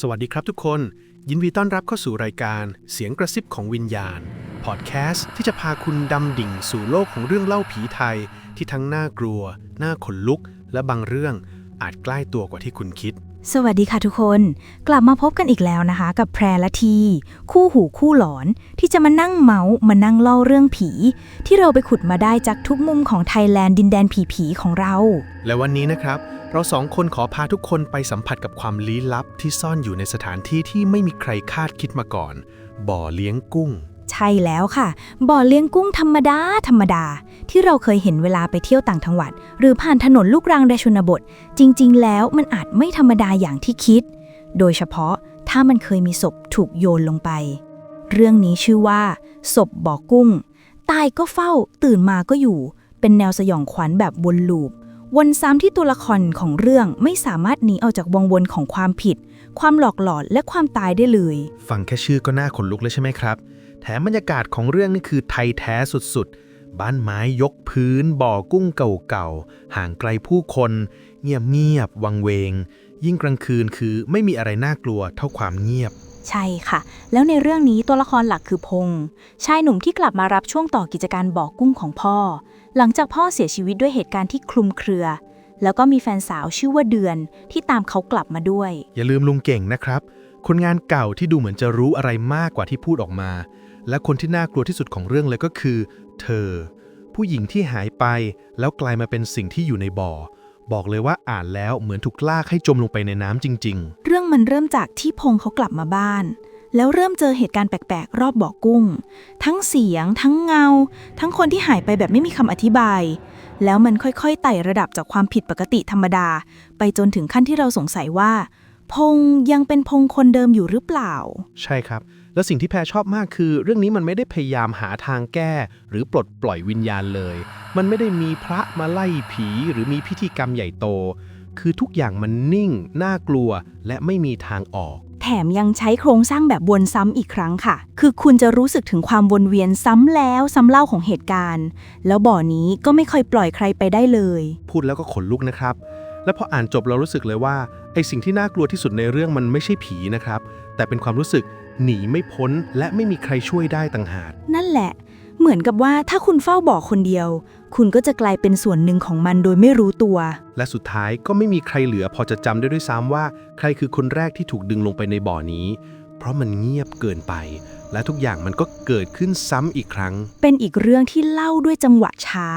สวัสดีครับทุกคน ยินดีต้อนรับเข้าสู่รายการเสียงกระซิบของวิญญาณ พอดแคสต์ที่จะพาคุณดำดิ่งสู่โลกของเรื่องเล่าผีไทย ที่ทั้งน่ากลัว น่าขนลุก และบางเรื่องอาจใกล้ตัวกว่าที่คุณคิด สวัสดีค่ะทุกคน กลับมาพบกันอีกแล้วนะคะ กับแพรและที คู่หูคู่หลอน ที่จะมานั่งเมาส์มานั่งเล่าเรื่องผี ที่เราไปขุดมาได้จากทุกมุมของไทยแลนด์ดินแดนผีๆของเรา และวันนี้นะครับ เราสองคนขอพาทุกคนไปสัมผัสกับความลี้ลับที่ซ่อนอยู่ในสถานที่ที่ไม่มีใครคาดคิดมาก่อน บ่อเลี้ยงกุ้ง ใช่แล้วค่ะ บ่อเลี้ยงกุ้งธรรมดา ธรรมดา ที่เราเคยเห็นเวลาไปเที่ยวต่างจังหวัด หรือผ่านถนนลูกรังในชนบท จริง ๆ แล้วมันอาจไม่ธรรมดาอย่างที่คิด โดยเฉพาะถ้ามันเคยมีศพถูกโยนลงไป เรื่องนี้ชื่อว่า ศพบ่อกุ้ง ตายก็เฝ้า ตื่นมาก็อยู่ เป็นแนวสยองขวัญแบบวนลูป วนซ้ำที่ตัวละครของเรื่องไม่สามารถหนีออกจากวงวนของความผิด ความหลอกหลอนและความตายได้เลย ฟังแค่ชื่อก็น่าขนลุกเลยใช่ไหมครับ แถมบรรยากาศของเรื่องนี่คือไทยแท้สุดๆ บ้านไม้ยกพื้น บ่อกุ้งเก่าๆ ห่างไกลผู้คน เงียบๆวังเวง ยิ่งกลางคืนคือไม่มีอะไรน่ากลัวเท่าความเงียบ ใช่ค่ะ แล้วในเรื่องนี้ตัวละครหลักคือพงษ์ชายหนุ่มที่กลับมารับช่วงต่อกิจการบ่อกุ้งของพ่อ หลังจากพ่อเสียชีวิตด้วยเหตุการณ์ที่คลุมเครือ แล้วก็มีแฟนสาวชื่อว่าเดือนที่ตามเขากลับมาด้วย อย่าลืมลุงเก่งนะครับ คนงานเก่าที่ดูเหมือนจะรู้อะไรมากกว่าที่พูดออกมา และคนที่น่ากลัวที่สุดของเรื่องเลยก็คือ เธอ ผู้หญิงที่หายไปแล้วกลายมาเป็นสิ่งที่อยู่ในบ่อ บอกเลยว่าอ่านแล้วเหมือนถูกลากให้จมลงไปในน้ำจริง เรื่องมันเริ่มจากที่พงษ์เขากลับมาบ้าน แล้วเริ่มเจอเหตุการณ์แปลกๆ รอบบ่อกุ้ง ทั้งเสียง ทั้งเงา ทั้งคนที่หายไปแบบไม่มีคำอธิบาย แล้วมันค่อยๆไต่ระดับจากความผิดปกติธรรมดา ไปจนถึงขั้นที่เราสงสัยว่า พงษ์ยังเป็นพงษ์คนเดิมอยู่หรือเปล่า ๆ ใช่ครับ แล้วสิ่งที่แพรชอบมากคือ เรื่องนี้มันไม่ได้พยายามหาทางแก้ หรือปลดปล่อยวิญญาณเลย มันไม่ได้มีพระมาไล่ผีหรือมีพิธีกรรมใหญ่โต คือทุกอย่างมันนิ่ง น่ากลัว และไม่มีทางออก แถมยังใช้โครงสร้างแบบวนซ้ำอีกครั้งค่ะ คือคุณจะรู้สึกถึงความวนเวียนซ้ำแล้วซ้ำเล่าของเหตุการณ์ แล้วบ่อนี้ก็ไม่เคยปล่อยใครไปได้เลย พูดแล้วก็ขนลุกนะครับ และพออ่านจบเรารู้สึกเลยว่าไอสิ่งที่น่ากลัวที่สุดในเรื่องมันไม่ใช่ผีนะครับ แต่เป็นความรู้สึก หนีไม่พ้นและไม่มีใครช่วยได้ต่างหาก นั่นแหละ เหมือนกับว่าถ้าคุณเฝ้าบ่อคนเดียว คุณก็จะกลายเป็นส่วนหนึ่งของมันโดยไม่รู้ตัว และสุดท้ายก็ไม่มีใครเหลือพอจะจำได้ด้วยซ้ำว่า ใครคือคนแรกที่ถูกดึงลงไปในบ่อนี้ เพราะมันเงียบเกินไป และทุกอย่างมันก็เกิดขึ้นซ้ำอีกครั้ง เป็นอีกเรื่องที่เล่าด้วยจังหวะช้า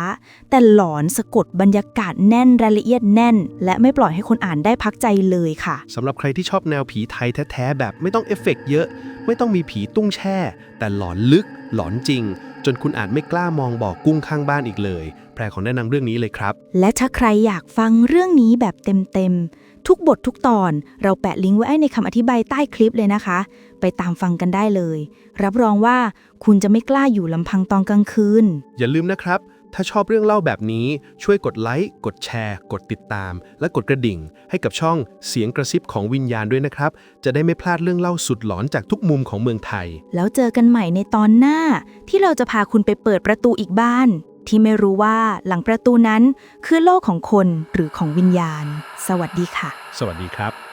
แต่หลอนสะกดบรรยากาศแน่นรายละเอียดแน่น และไม่ปล่อยให้คนอ่านได้พักใจเลยค่ะ สำหรับใครที่ชอบแนวผีไทยแท้ๆแบบไม่ต้องเอฟเฟกต์เยอะ ไม่ต้องมีผีตุ้งแช่ แต่หลอนลึก หลอนจริง จนคุณอาจไม่กล้ามองบ่อกุ้งข้างบ้านอีกเลย แพรขอแนะนำเรื่องนี้เลยครับ และถ้าใครอยากฟังเรื่องนี้แบบเต็มๆ ทุกบททุกตอน เราแปะลิงก์ไว้ในคำอธิบายใต้คลิปเลยนะคะ ไปตามฟังกันได้เลย รับรองว่าคุณจะไม่กล้าอยู่ลำพังตอนกลางคืน อย่าลืมนะครับ ถ้าชอบเรื่องเล่าแบบนี้ช่วยกดไลค์ กดแชร์ กดติดตาม และกดกระดิ่ง ให้กับช่องเสียงกระซิบของวิญญาณด้วยนะครับ จะได้ไม่พลาดเรื่องเล่าสุดหลอนจากทุกมุมของเมืองไทย แล้วเจอกันใหม่ในตอนหน้า ที่เราจะพาคุณไปเปิดประตูอีกบ้าน ที่ไม่รู้ว่าหลังประตูนั้นคือโลกของคนหรือของวิญญาณ สวัสดีค่ะ สวัสดีครับ